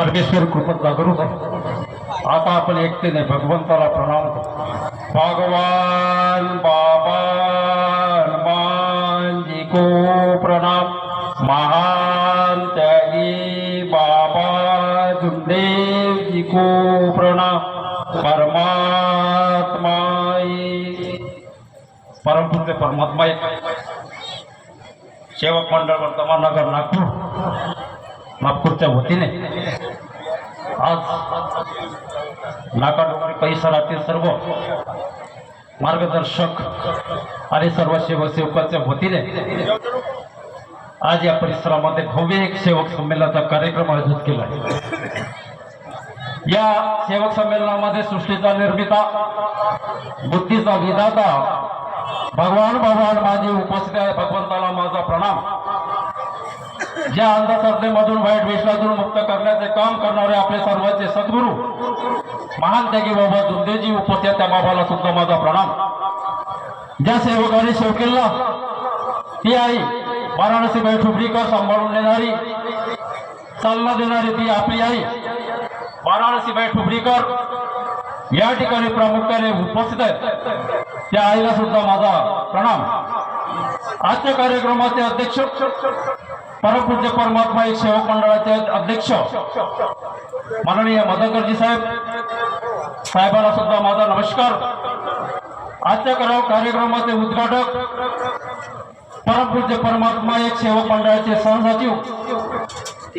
परमेश्वर कृपत जागरूक आता आपण एकतेने भगवंताला प्रणाम करू. भगवान बाबा हनुमान जी को प्रणाम. महान त्यागी बाबा जी को प्रणाम. परमात्माई परमपूज्य परमात्मा एक सेवक मंडळ वर्तमान नगर नागपूर. नागपूरच्या वतीने. आज नाकाडोंगरी परिसरातील सर्व मार्गदर्शक आणि सर्व सेवक सेवकाच्या वतीने आज या परिसरामध्ये भव्य एक सेवक संमेलनाचा कार्यक्रम आयोजित केला आहे. या सेवक संमेलनामध्ये सृष्टीचा निर्मिता बुद्धीचा विधाता भगवान भगवान माझी उपस्थित आहे. भगवंताला माझा प्रणाम. ज्या अंधश्रद्धेमधून वाईट विश्वातून मुक्त करण्याचे काम करणारे आपले सर्वांचे सद्गुरू, महान त्यागी बाबा दुर्देवजी उपस्थित त्या बाबाला सुद्धा माझा प्रणाम. ज्या सेवकाने सेवकेला ती आई वाराणसी बाई ठुबरीकर सांभाळून नेणारी, चालना देणारी ती आपली आई वाराणसी बाई ठुबरीकर या ठिकाणी प्रामुख्याने उपस्थित आहेत. त्या आईला सुद्धा माझा प्रणाम. आजच्या कार्यक्रमाचे अध्यक्ष परमपूज्य परमात्मा एक सेवक मंडळाचे अध्यक्ष. माननीय मदकरजी साहेब. साहेबाला सुद्धा माझा नमस्कार. आजच्या कार्यक्रमाचे उद्घाटक परमपूज्य परमात्मा एक सेवक मंडळाचे सहसचिव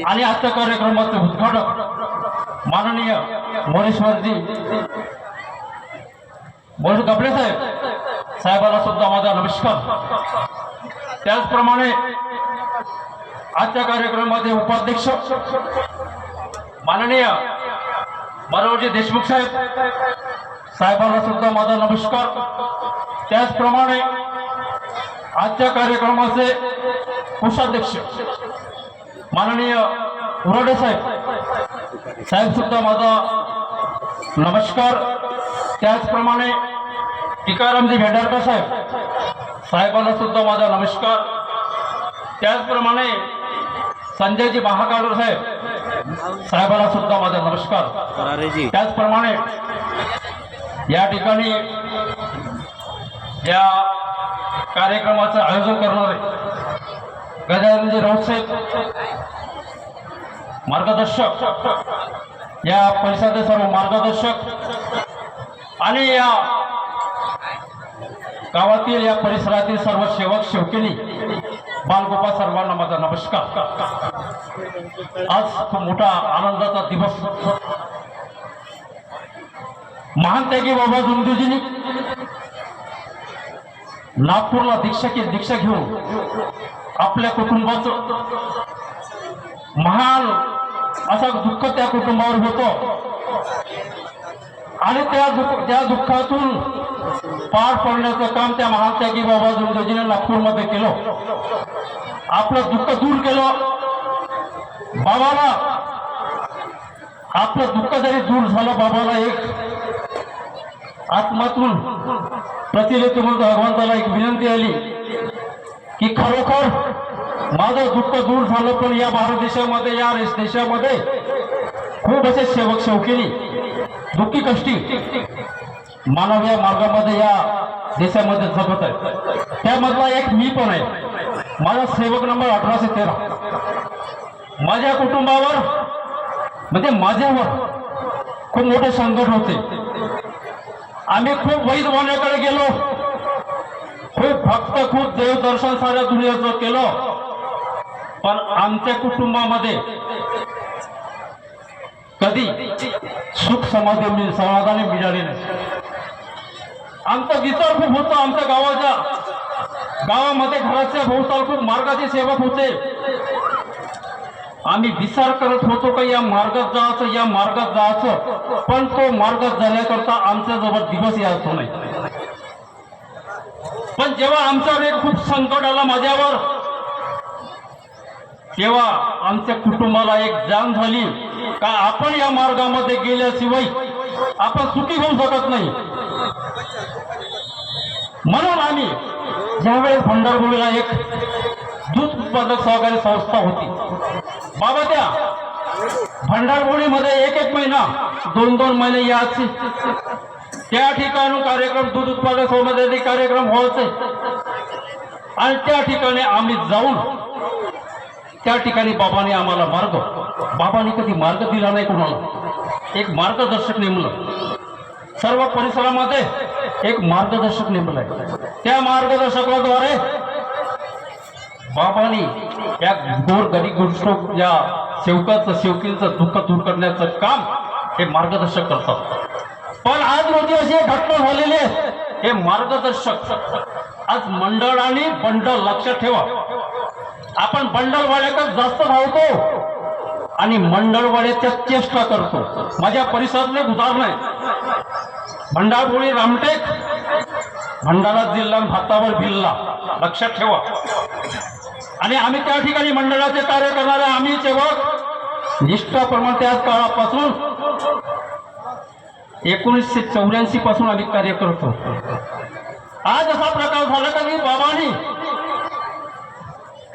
आणि आजच्या कार्यक्रमाचे उद्घाटक माननीय मोरेश्वरजी. मोरे कपडे साहेब. साहेबाला सुद्धा माझा नमस्कार. त्याचप्रमाणे आजच्या कार्यक्रमाचे उपाध्यक्ष माननीय मनोजी देशमुख साहेब साहेबांना सुद्धा माझा नमस्कार. त्याचप्रमाणे आजच्या कार्यक्रमाचे कोषाध्यक्ष माननीय उराडे साहेब साहेब सुद्धा माझा नमस्कार. त्याचप्रमाणे टिकारामजी भेंडारकर साहेब साहेबांना सुद्धा माझा नमस्कार. त्याचप्रमाणे संजयजी महाकाळकर साहेब. साहेबांना सुद्धा माझा नमस्कार. त्याचप्रमाणे या ठिकाणी या कार्यक्रमाचं आयोजन करणारे गजाननजी राऊत साहेब मार्गदर्शक या परिषदे सर्व मार्गदर्शक आणि या गावातील या परिसरातील सर्व सेवक सेवकिनी बालगोपाल सर्वांना माझा नमस्कार. आज खूप मोठा आनंदाचा दिवस. महान त्यागी बाबा जुमदुजींनी नागपूरला दीक्षा की दीक्षा घेऊन आपल्या कुटुंबाचं महान असा दुःख त्या कुटुंबावर होतो. आणि त्या दुःख त्या दुःखातून पार पडण्याचं काम त्या महात्यागी बाबा दुर्गजीने नागपूरमध्ये केलं. आपलं दुःख दूर केलं. बाबाला आपलं दुःख जरी दूर झालं बाबाला एक आत्मातून प्रतिलेखी म्हणून भगवंताला एक विनंती आली की खरोखर माझं दुःख दूर झालं पण या भारत देशामध्ये या देशामध्ये खूप असे सेवक सेवकिनी दुःखी कष्टी मानव या मार्गामध्ये या देशामध्ये जगत आहे. त्यामधला एक मी पण आहे. माझा सेवक नंबर अठराशे तेरा. माझ्या कुटुंबावर म्हणजे माझ्यावर खूप मोठे संकट होते. आम्ही खूप वैध होण्याकडे गेलो. खूप भक्त खूप देवदर्शन साऱ्या दुनियेचं केलं. पण आमच्या कुटुंबामध्ये कधी सुख समाधी समाधानी मिळाली नाही. आमचा विचार खूप होता आमच्या गावाच्या गावामध्ये घराच्या भोवताल खूप मार्गाचे सेवक होते. आम्ही विचार करत होतो का या मार्गात जायचं या मार्गात जायचं. पण तो मार्गात जाण्याकरता आमच्या जवळ दिवस यायचो नाही. पण जेव्हा आमच्यावर एक खूप संकट आला माझ्यावर तेव्हा आमच्या कुटुंबाला एक जाण झाली का आपण या मार्गामध्ये गेल्याशिवाय आपण सुखी होऊ शकत नाही. म्हणून आम्ही ज्यावेळेस पंढरपूरला एक दूध उत्पादक सहकारी संस्था होती बाबा त्या भंडारपुरीमध्ये एक एक महिना दोन दोन महिने याच त्या ठिकाणी कार्यक्रम दूध उत्पादक संवर्धनाचे कार्यक्रम व्हायचे. आणि त्या ठिकाणी आम्ही जाऊन त्या ठिकाणी बाबाने आम्हाला मार्ग बाबाने कधी मार्ग दिला नाही कोणाला. एक मार्गदर्शक नेमलं. सर्व परिसरामध्ये एक मार्गदर्शक नेमलाय त्या मार्गदर्शकाद्वारे बाबानी या गोर गरीब गोष्ट या सेवकाचं सेवकींचं दुःख दूर करण्याचं काम हे मार्गदर्शक करतात. पण आज रोजी अशी घटना झालेली आहे. हे मार्गदर्शक आज मंडळ आणि बंडल लक्षात ठेवा. आपण बंडलवाड्याकडे जास्त धावतो आणि मंडळवाड्याच्या चेष्टा करतो. माझ्या परिसरातलं उदाहरण आहे. भंडारपुळी रामटेक भंडारा जिल्हा भातावर भिल्ला. लक्षात ठेवा. आणि आम्ही त्या ठिकाणी मंडळाचे कार्य करणारे आम्ही सेवक निष्ठाप्रमाणे त्याच काळापासून एकोणीसशे चौऱ्याऐंशी पासून आम्ही कार्य करतो. आज असा प्रकार झाला कधी बाबांनी?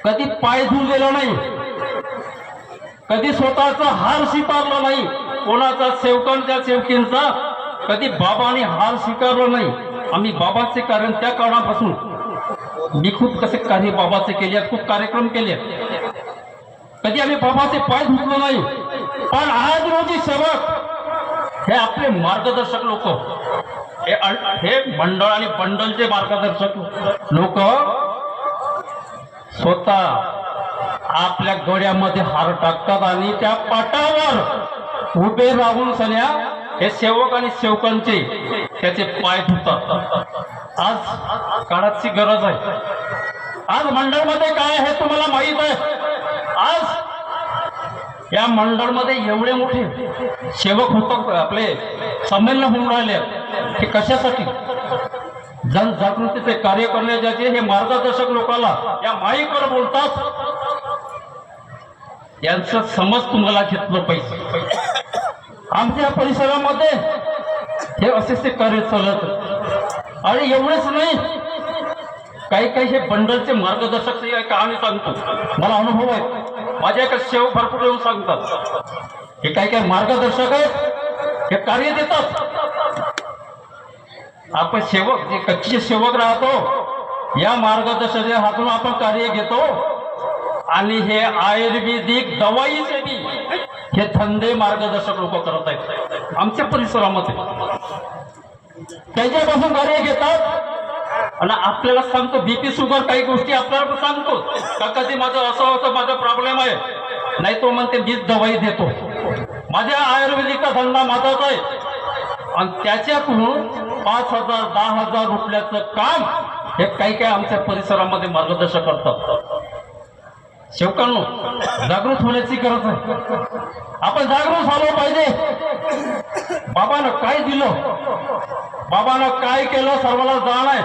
कधी पाय धुलेला नाही कधी स्वतःचा हार स्वीकारला नाही कोणाचा सेवकांच्या सेवकींचा कधी बाबाने हार स्वीकारला नाही आम्ही बाबाचे कारण त्या काळापासून मी खूप कसे कार्य बाबाचे केले खूप कार्यक्रम केले. कधी आम्ही बाबाचे पाय धुतलो नाही पण आज रोजी सेवक हे आपले मार्गदर्शक लोक. हे हे मंडळ आणि बंडलचे मार्गदर्शक लोक. स्वतः आपल्या गड्यामध्ये हार टाकतात आणि त्या पाटावर उभे राहून सन्या हे सेवक आणि सेवकांचे त्याचे पाय धुतात. आज काळाची गरज आहे. आज मंडळमध्ये काय आहे तुम्हाला माहीत आहे. आज या मंडळमध्ये एवढे मोठे सेवक होत आपले संमेलन होऊन राहिले हे कशासाठी? जनजागृतीचे कार्य करण्याचे हे मार्गदर्शक लोकांना या माईकवर बोलतात. यांचं समज तुम्हाला घेतलं पाहिजे. आमच्या परिसरामध्ये हे असेच ते कार्य चालत. आणि एवढेच नाही. काही काही हे बंडलचे मार्गदर्शक हे कहाणी सांगतो. मला अनुभव आहे. माझ्या एका सेवक भरपूर येऊन सांगतात. हे काही काही मार्गदर्शक आहेत. हे कार्य देतात. आपण सेवक जे कच्चे सेवक राहतो या मार्गदर्शनाच्या हातून आपण कार्य घेतो. आणि हे आयुर्वेदिक दवाईचे बी. हे धंदे मार्गदर्शक लोक करत आहेत. आमच्या परिसरामध्ये. त्याच्यापासून कार्य घेतात. आणि आपल्याला सांगतो बीपी शुगर काही गोष्टी आपल्याला सांगतो. का कधी माझं असं होतं माझा प्रॉब्लेम आहे. नाही तो म्हणते मीच दवाई देतो. माझ्या आयुर्वेदिकचा धंदा माझाच आहे. आणि त्याच्यातून पाच हजार दहा हजार रुपयाचं काम हे काही काही आमच्या परिसरामध्ये मार्गदर्शक करतात. शेवकांनो जागृत होण्याची गरज आहे. आपण जागृत झालो पाहिजे. बाबानं काय दिलं? बाबानं काय केलं? सर्वांना जाण आहे.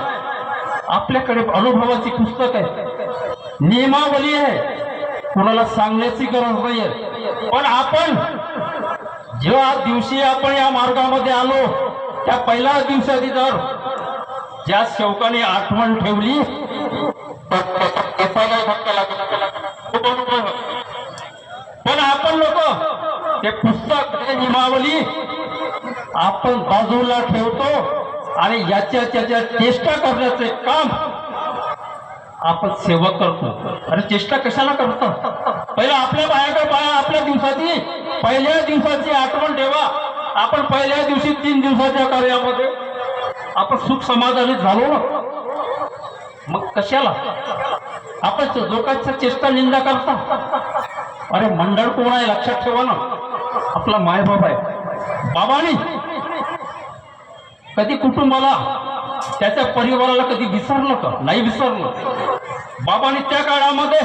आपल्याकडे अनुभवाची पुस्तक आहे. नियमावली आहे. कुणाला सांगण्याची गरज नाहीये. पण आपण जेव्हा दिवशी आपण या मार्गामध्ये आलो त्या पहिल्या दिवसाची जर ज्या शेवकाने आठवण ठेवली फक्त लागत धक्का लागला. खूप अनुभव आहे. पण आपण ते पुस्तक ते नियमावली आपण बाजूला ठेवतो आणि याच्या त्याच्या चेष्टा करण्याचे काम आपण सेवक करतो. अरे चेष्टा कशाला करतो? पहिला आपल्या बायाकडे बाया आपल्या दिवसाची पहिल्या दिवसाची आठवण ठेवा. आपण पहिल्या दिवशी तीन दिवसाच्या कार्यामध्ये आपण सुख समाधानी झालो ना? मग कशाला? आपण लोकांच्या चेष्टा निंदा करता. अरे मंडळ कोण आहे लक्षात ठेवा ना. आपला मायबाप आहे. बाबानी कधी कुटुंबाला त्याच्या परिवाराला कधी विसरलं का? नाही विसरलं. बाबाने त्या काळामध्ये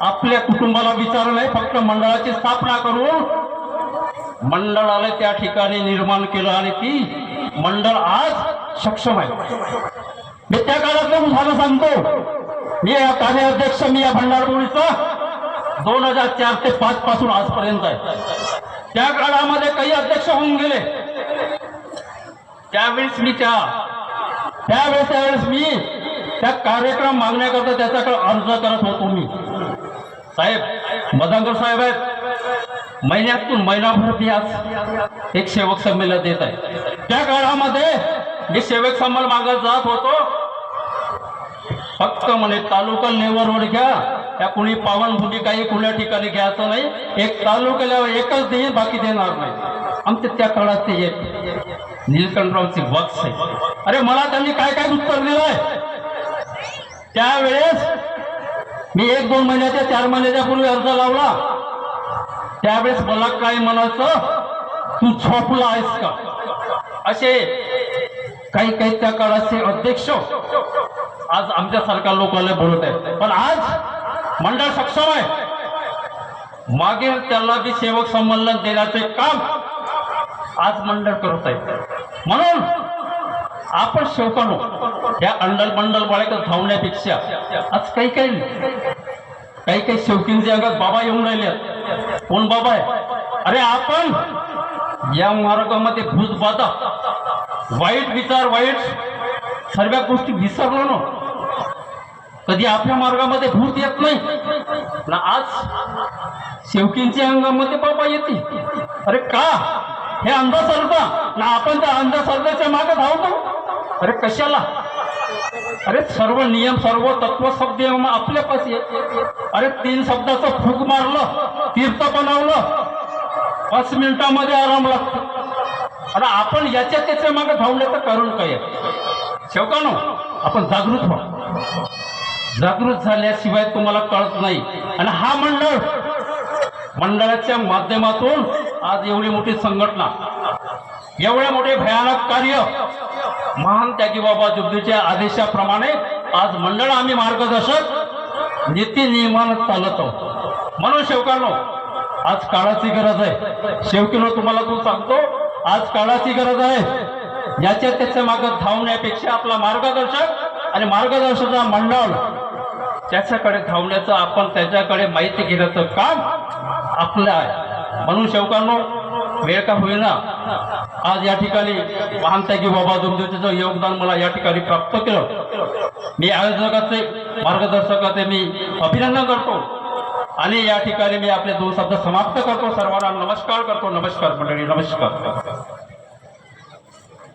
आपल्या कुटुंबाला विचारलं फक्त मंडळाची स्थापना करून मंडळाला त्या ठिकाणी निर्माण केलं आणि ती मंडळ आज सक्षम आहे. मी त्या काळातलं झालं सांगतो. मी या कार्याध्यक्ष मी या भंडारपुरीचा दोन हजार चार ते पाच पासून आजपर्यंत आहे. त्या काळामध्ये काही अध्यक्ष होऊन गेले. त्यावेळेस मी त्या त्यावेळेस त्यावेळेस मी त्या कार्यक्रम मागण्याकरता त्याच्याकडे अर्ज करत होतो मी. साहेब मदनकर साहेब आहेत. महिन्यातून महिनाभर मी आज एक सेवक संमेलन देत आहे त्या काळामध्ये मी सेवक संमेलन मागत जात होतो. फक्त म्हणे तालुका लेवलवर घ्या. त्या कुणी पावनभूमी काही कुण्या ठिकाणी घ्यायचं नाही एक तालुक्याला एकच देईन बाकी देणार नाही. आमचे त्या काळात ते एक नीलकंठरावचे वक्स आहे अरे मला त्यांनी काय काय उत्तर दिलंय? त्यावेळेस मी एक दोन महिन्याच्या चार महिन्याच्या पूर्वी अर्ज लावला. त्यावेळेस मला काय म्हणायचं? तू झोपला आहेस का? असे काही काही त्या काळाचे अध्यक्ष आज आमच्यासारख्या लोकांना बोलत आहेत. पण आज मंडळ सक्षम आहे. मागे त्याला बी सेवक संमेलन देण्याचे काम आज मंडळ करत आहे म्हणून आपण शेवकानो या अंडल मंडल बाळ्याकडे धावण्यापेक्षा आज काही काही काही काही शेवकींच्या अंगात बाबा येऊन राहिले. आहेत. कोण बाबा आहे? अरे आपण या मार्गामध्ये भूत बाधा. वाईट विचार वाईट सर्व गोष्टी विसरलो ना. कधी आपल्या मार्गामध्ये भूत येत नाही. ना आज शेवटींच्या अंगामध्ये बाबा येते. अरे का? हे अंधश्रद्धा? ना आपण त्या अंधश्रद्धेच्या मागे धावतो? अरे कशाला? अरे सर्व नियम सर्व तत्व शब्द आपल्या पास अरे तीन शब्दाचं फूक मारलं तीर्थ बनवलं पाच मिनिटामध्ये आराम लागतो. अरे आपण याच्या त्याच्यामागे धावले तर करून काय? आहे शेवकानो आपण जागृत व्हा. जागृत झाल्याशिवाय तुम्हाला कळत नाही. आणि हा मंडळ मंडळाच्या माध्यमातून आज एवढी मोठी संघटना एवढे मोठे भयानक कार्य महान त्यागी बाबा जुब्दीच्या आदेशाप्रमाणे आज मंडळ आम्ही मार्गदर्शक नीती नियमानं चालत आहोत. म्हणून शेवकांनो आज काळाची गरज आहे. शेवकीनो तुम्हाला तू सांगतो आज काळाची गरज आहे. याच्या त्याच्या मागं धावण्यापेक्षा आपला मार्गदर्शक आणि मार्गदर्शक मंडळ त्याच्याकडे धावण्याचं आपण त्याच्याकडे माहिती घेण्याचं काम आपलं आहे म्हणून शेवकांनो वेळ का होईना? आज या ठिकाणी महानत्यागी बाबा दुमदेवचं योगदान मला या ठिकाणी प्राप्त केलं मी आयोजकाचे मार्गदर्शकाचे मी अभिनंदन करतो. आणि या ठिकाणी मी आपले दोन शब्द समाप्त करतो. सर्वांना नमस्कार करतो. नमस्कार मंडळी नमस्कार.